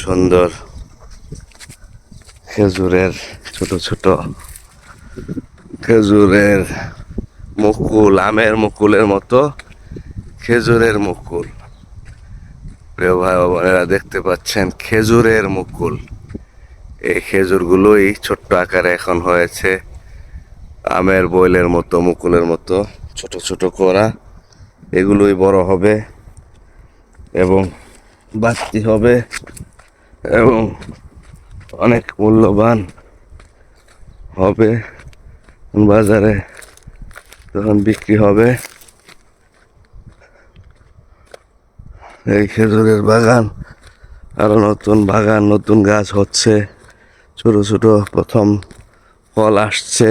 সুন্দর খেজুরের, ছোট ছোট খেজুরের মুকুল, আমের মুকুলের মতো খেজুরের মুকুল। প্রিয় ভাই বোনেরা, দেখতে পাচ্ছেন খেজুরের মুকুল। এই খেজুরগুলোই ছোট্ট আকারে এখন হয়েছে, আমের বইলের মতো, মুকুলের মতো, ছোট ছোট করা। এগুলোই বড় হবে এবং বাড়তি হবে এবং অনেক মূল্যবান হবে বাজারে তখন বিক্রি হবে। এই খেজুরের বাগান, আরও নতুন বাগান, নতুন গাছ হচ্ছে। ছোট ছোট প্রথম ফল আসছে।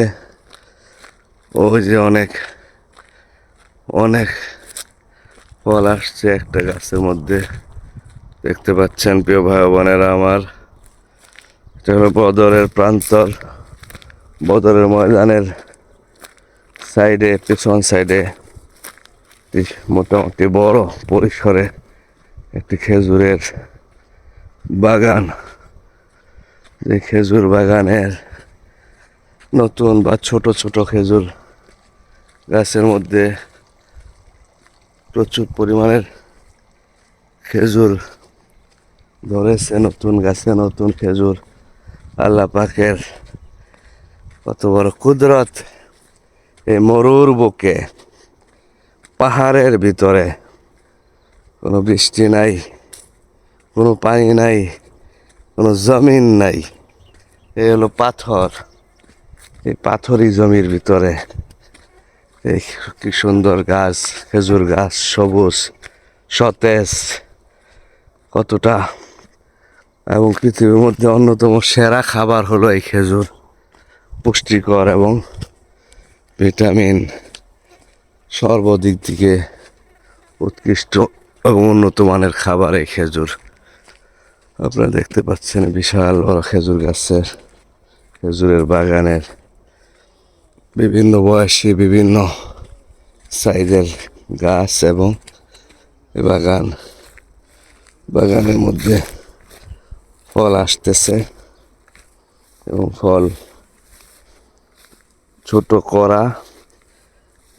ওই যে অনেক অনেক ফল আসছে একটা গাছের মধ্যে। দেখতে পাচ্ছেন প্রিয় ভাই বোনেরা আমার। এটা হলো বদরের প্রান্তর। বদরের ময়দানের সাইডে, পেছন সাইডে মোটামুটি বড় পরিসরে একটি খেজুরের বাগান। যে খেজুর বাগানের নতুন বা ছোট ছোট খেজুর গাছের মধ্যে প্রচুর পরিমাণের খেজুর ধরেছে নতুন গাছে নতুন খেজুর। আল্লাহ পাকের কত বড় কুদরত এই মরুর বুকে, পাহাড়ের ভিতরে। কোনো বৃষ্টি নাই, কোনো পানি নাই, কোনো জমিন নাই। এই হলো পাথর, এই পাথরই জমির ভিতরে। এই কি সুন্দর গাছ, খেজুর গাছ, সবুজ, সতেজ, কতটা এবং পৃথিবীর মধ্যে অন্যতম সেরা খাবার হলো এই খেজুর, পুষ্টিকর এবং ভিটামিন সর্বদিক থেকে উৎকৃষ্ট এবং উন্নত মানের খাবার এই খেজুর। আপনারা দেখতে পাচ্ছেন বিশাল বড় খেজুর গাছের, খেজুরের বাগানের বিভিন্ন বয়সী, বিভিন্ন সাইজের গাছ এবং বাগান। বাগানের মধ্যে ফল আসতেছে এবং ফল ছোট করা,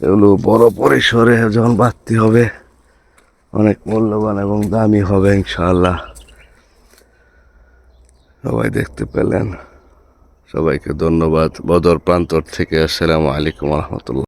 এগুলো বড় পরিসরে যখন বাড়তি হবে, অনেক মূল্যবান এবং দামি হবে ইনশাআল্লাহ। সবাই দেখতে পেলেন। সবাইকে ধন্যবাদ। বদর প্রান্তর থেকে আসসালামু আলাইকুম রহমতুল্লাহ।